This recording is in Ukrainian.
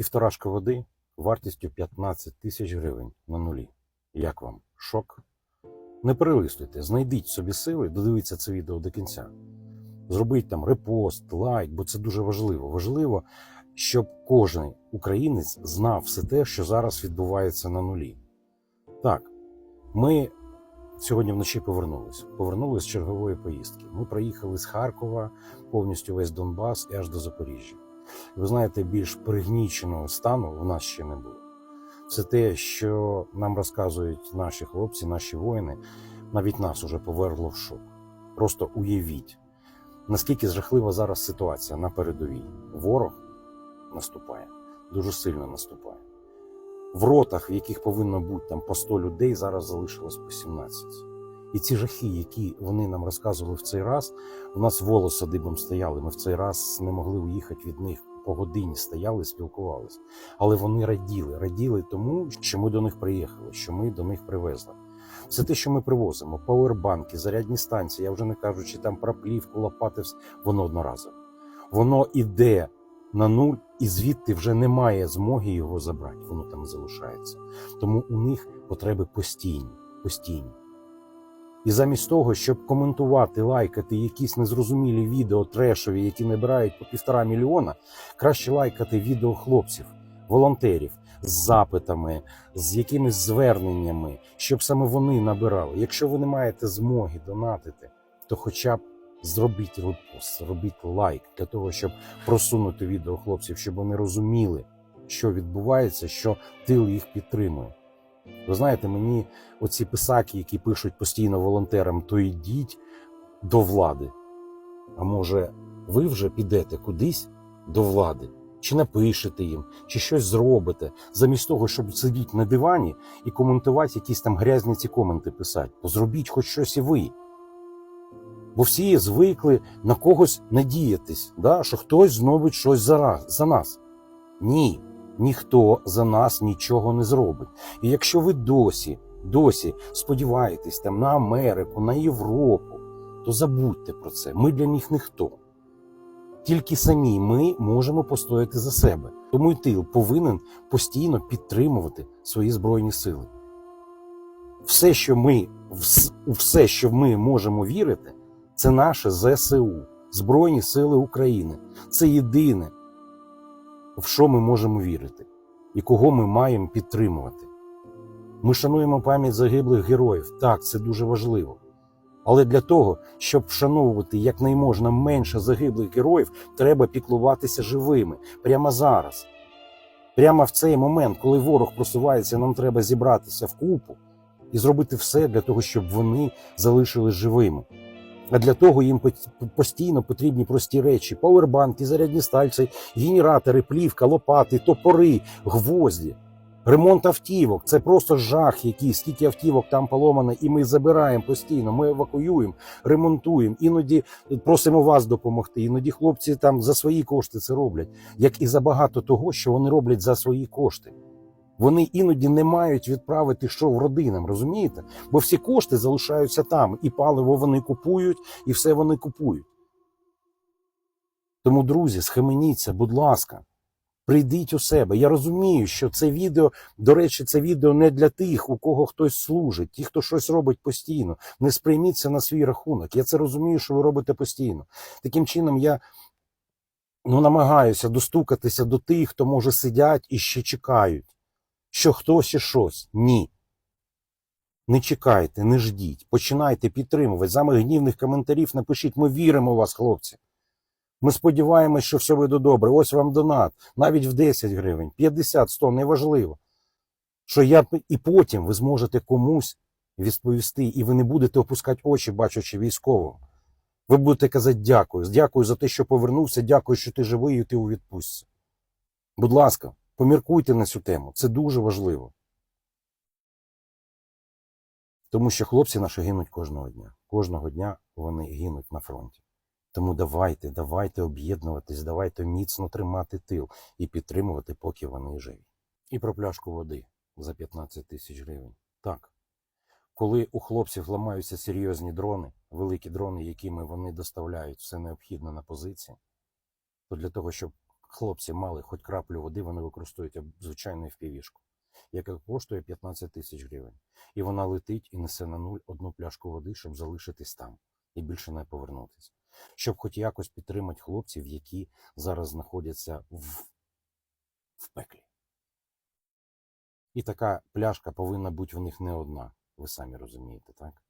Півторашка води вартістю 15 тисяч гривень на нулі. Як вам? Шок? Не перелистуйте, знайдіть собі сили, додивіться це відео до кінця. Зробіть там репост, лайк, бо це дуже важливо. Важливо, щоб кожен українець знав все те, що зараз відбувається на нулі. Так, ми сьогодні вночі повернулись. Повернулись з чергової поїздки. Ми проїхали з Харкова повністю весь Донбас і аж до Запоріжжя. Ви знаєте, більш пригніченого стану у нас ще не було. Це те, що нам розказують наші хлопці, наші воїни, навіть нас уже повергло в шок. Просто уявіть, наскільки жахлива зараз ситуація на передовій. Ворог наступає, дуже сильно наступає. В ротах, в яких повинно бути там по 100 людей, зараз залишилось по 17. І ці жахи, які вони нам розказували в цей раз, у нас волоси дибом стояли. Ми в цей раз не могли уїхати від них по годині, стояли, спілкувалися. Але вони раділи, раділи тому, що ми до них приїхали, що ми до них привезли. Все те, що ми привозимо, пауербанки, зарядні станції, я вже не кажу, чи там про плівку, лопати, воно одноразове. Воно іде на нуль, і звідти вже немає змоги його забрати. Воно там залишається. Тому у них потреби постійні, постійні. І замість того, щоб коментувати, лайкати якісь незрозумілі відео трешові, які набирають по півтора мільйона, краще лайкати відео хлопців, волонтерів з запитами, з якимись зверненнями, щоб саме вони набирали. Якщо ви не маєте змоги донатити, то хоча б зробіть репост, зробіть лайк для того, щоб просунути відео хлопців, щоб вони розуміли, що відбувається, що тил їх підтримує. Ви знаєте, мені оці писаки, які пишуть постійно волонтерам, то йдіть до влади. А може, ви вже підете кудись до влади? Чи напишете їм, чи щось зробите, замість того, щоб сидіти на дивані і коментувати якісь там грязні ці коменти писати, то зробіть хоч щось і ви. Бо всі звикли на когось надіятись, да? що хтось зробить щось за, нас. Ні, ніхто за нас нічого не зробить. І якщо ви досі, досі сподіваєтесь там на Америку, на Європу, то забудьте про це. Ми для них ніхто. Тільки самі ми можемо постояти за себе. Тому й тил повинен постійно підтримувати свої збройні сили. Все, що ми, все, що ми можемо вірити, це наше ЗСУ, Збройні Сили України. Це єдине, в що ми можемо вірити і кого ми маємо підтримувати. Ми шануємо пам'ять загиблих героїв. Так, це дуже важливо. Але для того, щоб вшановувати якнайможна менше загиблих героїв, треба піклуватися живими прямо зараз. Прямо в цей момент, коли ворог просувається, нам треба зібратися в купу і зробити все для того, щоб вони залишились живими. А для того їм постійно потрібні прості речі: пауербанки, зарядні стальці, генератори, плівка, лопати, топори, гвозді. Ремонт автівок це просто жах, який скільки автівок там поломано, і ми забираємо постійно. Ми евакуюємо, ремонтуємо. Іноді просимо вас допомогти. Іноді хлопці там за свої кошти це роблять, як і за багато того, що вони роблять за свої кошти. Вони іноді не мають відправити що в родинам, розумієте? Бо всі кошти залишаються там, і паливо вони купують, і все вони купують. Тому, друзі, схаменіться, будь ласка, прийдіть у себе. Я розумію, що це відео, до речі, це відео не для тих, у кого хтось служить, ті, хто щось робить постійно. Не сприйміть це на свій рахунок. Я це розумію, що ви робите постійно. Таким чином, я ну, намагаюся достукатися до тих, хто може сидять і ще чекають, що хтось і щось. Ні. Не чекайте, не ждіть, починайте підтримувати. Замість гнівних коментарів напишіть: ми віримо в вас, хлопці. Ми сподіваємось, що все буде добре. Ось вам донат, навіть в 10 гривень, 50, 100, неважливо. Що я і потім ви зможете комусь відповісти, і ви не будете опускати очі, бачачи військового. Ви будете казати дякую. Дякую за те, що повернувся, дякую, що ти живий і ти у відпустці. Будь ласка, поміркуйте на цю тему. Це дуже важливо. Тому що хлопці наші гинуть кожного дня. Кожного дня вони гинуть на фронті. Тому давайте, давайте об'єднуватись, давайте міцно тримати тил і підтримувати, поки вони живі. І про пляшку води за 15 тисяч гривень. Так. Коли у хлопців ламаються серйозні дрони, великі дрони, якими вони доставляють все необхідне на позиції, то для того, щоб хлопці мали хоч краплю води, вони використовують звичайну впівішку, яка коштує 15 тисяч гривень. І вона летить і несе на нуль одну пляшку води, щоб залишитись там і більше не повернутися. Щоб хоч якось підтримати хлопців, які зараз знаходяться в, в пеклі. І така пляшка повинна бути в них не одна, ви самі розумієте, так?